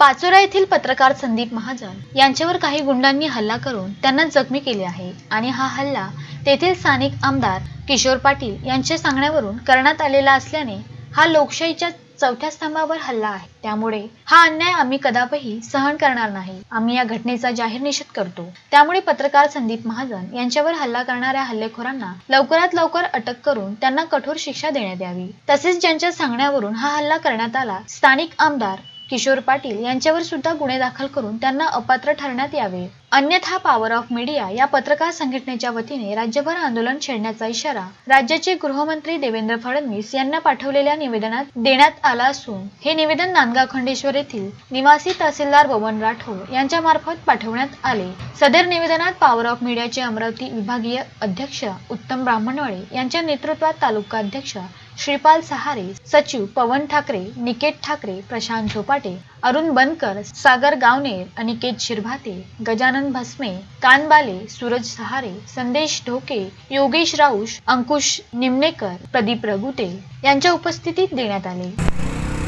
पाचोरा येथील पत्रकार संदीप महाजन यांच्यावर काही गुंडांनी हल्ला करून त्यांना जखमी केले आहे आणि हा हल्ला तेथील स्थानिक आमदार किशोर पाटील यांच्या सांगण्यावरून करण्यात आलेला असल्याने हा लोकशाहीच्या चौथ्या स्तंभावर हल्ला आहे. त्यामुळे हा अन्याय आम्ही कदापि सहन करणार नाही. आम्ही या घटनेचा जाहीर निषेध करतो. त्यामुळे पत्रकार संदीप महाजन यांच्यावर हल्ला करणाऱ्या हल्लेखोरांना लवकरात लवकर अटक करून त्यांना कठोर शिक्षा देण्यात यावी. तसेच ज्यांच्या सांगण्यावरून हा हल्ला करण्यात आला स्थानिक आमदार किशोर पाटील यांच्यावर सुद्धा गुन्हे दाखल करून त्यांना अपात्र ठरण्यात यावे. अन्यथा पॉवर ऑफ मीडिया या पत्रकार संघटनेच्या वतीने राज्यभर आंदोलन छेडण्याचा इशारा राज्याचे गृहमंत्री देवेंद्र फडणवीस यांना पाठवलेल्या निवेदनात देण्यात आला असून हे निवेदन नांदगाव खंडेश्वर येथील निवासी तहसीलदार बबन राठोड यांच्या मार्फत पाठवण्यात आले. सदर निवेदनात पॉवर ऑफ मीडियाचे अमरावती विभागीय अध्यक्ष उत्तम ब्राह्मणवाळे यांच्या नेतृत्वात तालुका अध्यक्ष श्रीपाल सहारे सचिव पवन ठाकरे निकेत ठाकरे प्रशांत झोपाटे अरुण बनकर सागर गावनेर अनिकेत शिरभाते गजानन भस्मे कानबाले सूरज सहारे संदेश ढोके योगेश राऊश अंकुश निमनेकर प्रदीप रघुते यांच्या उपस्थितीत देण्यात आले.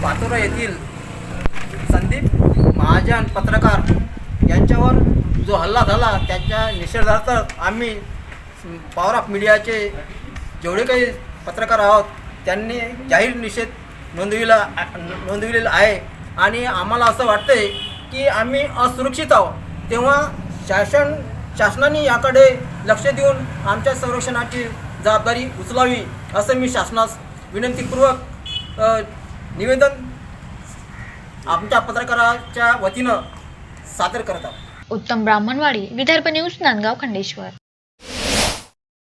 पाचोरा येथील संदीप महाजन पत्रकार यांच्यावर जो हल्ला झाला त्याच्या निषेधार्थ आम्ही पॉवर ऑफ मीडियाचे जेवढे काही पत्रकार आहोत त्यांनी जाहीर निषेध नोंदविला नोंदविलेला आहे. आणि आम्हाला असं वाटतंय की आम्ही असुरक्षित आहोत. तेव्हा शासन शासनाने याकडे लक्ष देऊन आमच्या संरक्षणाची जबाबदारी उचलावी असं मी शासनास विनंतीपूर्वक निवेदन आमच्या पत्रकाराच्या वतीनं सादर करत आहोत. उत्तम ब्राह्मणवाडी विदर्भ न्यूज नांदगाव खंडेश्वर.